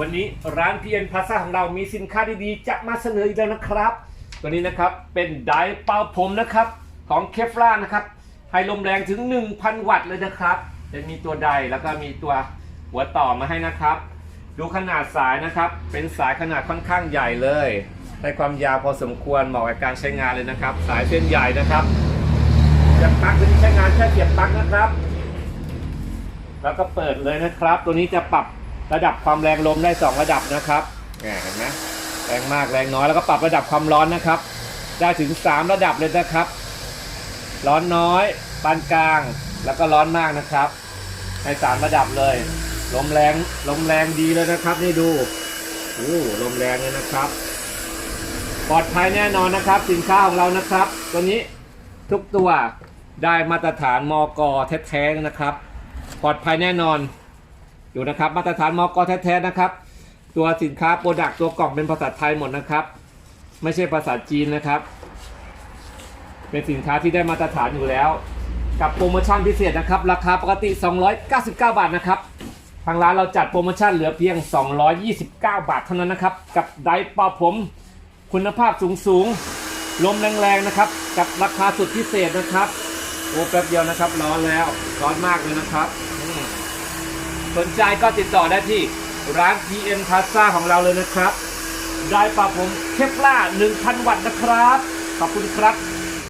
วันนี้ร้านพีเอ็นพาซ่าของเรามีสินค้าดีๆ จะมาเสนออีกแล้วนะครับตัวนี้นะครับเป็นไดร์เป่าผมนะครับของเคฟล่านะครับให้ลมแรงถึง 1,000 วัตต์เลยนะครับจะมีตัวไดร์แล้วก็มีตัวหัวต่อมาให้นะครับ ดูขนาดสายนะครับ เป็นสายขนาดค่อนข้างใหญ่เลยได้ความยาวพอสมควรเหมาะกับการใช้งานเลยนะครับ สายเส้นใหญ่นะครับเสียบปลั๊กตัวนี้ใช้งานแค่เสียบปลั๊กนะครับ แล้วก็เปิดเลยนะครับ ตัวนี้จะปรับ ระดับความแรงลมได้ 2 ระดับนะครับแหมเห็นไหมแรงมากแรงน้อยแล้วก็ปรับระดับความร้อนนะครับ ได้ถึง 3 ระดับเลยนะครับ ร้อนน้อย ปานกลางแล้วก็ร้อนมากนะครับ ในสามระดับเลยลมแรงลมแรงดีเลยนะครับ นี่ดูโอ้ลมแรงเลยนะครับ ปลอดภัยแน่นอนนะครับ สินค้าของเรานะครับ ตัวนี้ทุกตัวได้มาตรฐานมกแท้ๆนะครับ ปลอดภัยแน่นอน อยู่นะครับมาตรฐานมอกแท้ๆนะครับ ตัวสินค้าโปรดักตัวกล่องเป็นภาษาไทยหมดนะครับ ไม่ใช่ภาษาจีนนะครับ เป็นสินค้าที่ได้มาตรฐานอยู่แล้ว กับโปรโมชั่นพิเศษนะครับ ราคาปกติ 299 บาทนะครับทางร้านเราจัดโปรโมชั่นเหลือเพียง 229 บาทเท่านั้นนะครับ กับไดร์เป่าผมคุณภาพสูงสูงๆลมแรงๆนะครับ กับราคาสุดพิเศษนะครับโอ้แป๊บเดียวนะครับ ร้อนแล้วร้อนมากเลยนะครับ สนใจก็ติดต่อได้ที่ร้าน TN Plaza ของเราเลยนะครับ ได้ปรับผมเคปล่า1,000 วัตต์นะครับ ขอบคุณครับ